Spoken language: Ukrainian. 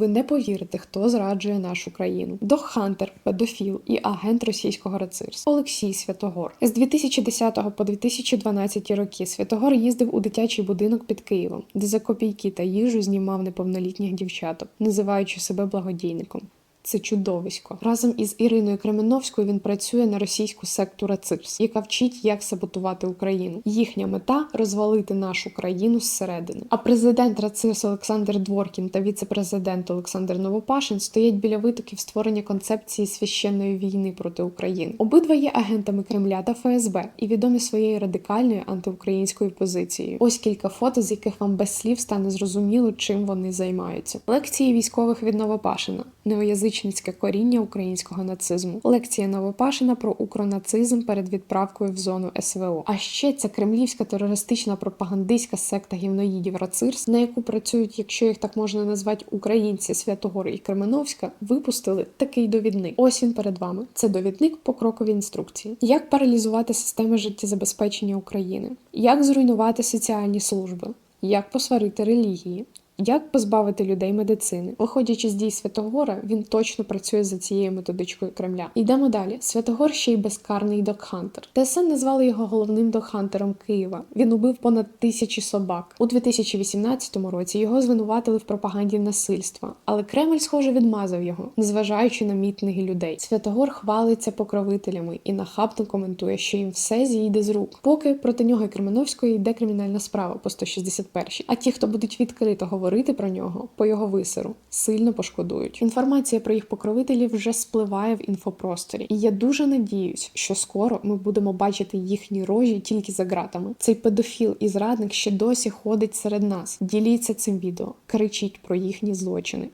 ви не повірите, хто зраджує нашу країну. Доххантер, педофіл і агент російського рацирства Олексій Святогор. З 2010 по 2012 роки Святогор їздив у дитячий будинок під Києвом, де за копійки та їжу знімав неповнолітніх дівчаток, називаючи себе благодійником. Це чудовисько. Разом із Іриною Кременовською він працює на російську секту РАЦИРС, яка вчить, як саботувати Україну. Їхня мета розвалити нашу країну зсередини. А президент РАЦИРС Олександр Дворкін та віце-президент Олександр Новопашин стоять біля витоків створення концепції священної війни проти України. Обидва є агентами Кремля та ФСБ і відомі своєю радикальною антиукраїнською позицією. Ось кілька фото, з яких вам без слів стане зрозуміло, чим вони займаються. Лекції військових від Новопашина, неоязичницьке коріння українського нацизму. Лекція Новопашина про укронацизм перед відправкою в зону СВО. А ще ця кремлівська терористична пропагандистська секта гівноїдів Рацирс, на яку працюють, якщо їх так можна назвати, українці Святогор і Кременовська, випустили такий довідник. Ось він перед вами. Це довідник по кроковій інструкції. Як паралізувати системи життєзабезпечення України, як зруйнувати соціальні служби, як посварити релігії. Як позбавити людей медицини? Виходячи з дій Святогора, він точно працює за цією методичкою Кремля. Йдемо далі. Святогор ще й безкарний докхантер. ТСН назвали його головним докхантером Києва. Він убив понад тисячі собак. У 2018 році його звинуватили в пропаганді насильства, але Кремль, схоже, відмазав його, незважаючи на мітинги людей. Святогор хвалиться покровителями і нахабно коментує, що їм все зійде з рук. Поки проти нього і Кременовської йде кримінальна справа по 161 А ті, хто будуть відкрито говорити про нього по його висеру, сильно пошкодують. Інформація про їх покровителів вже спливає в інфопросторі, і я дуже надіюсь, що скоро ми будемо бачити їхні рожі тільки за ґратами. Цей педофіл і зрадник ще досі ходить серед нас. Діліться цим відео, кричіть про їхні злочини.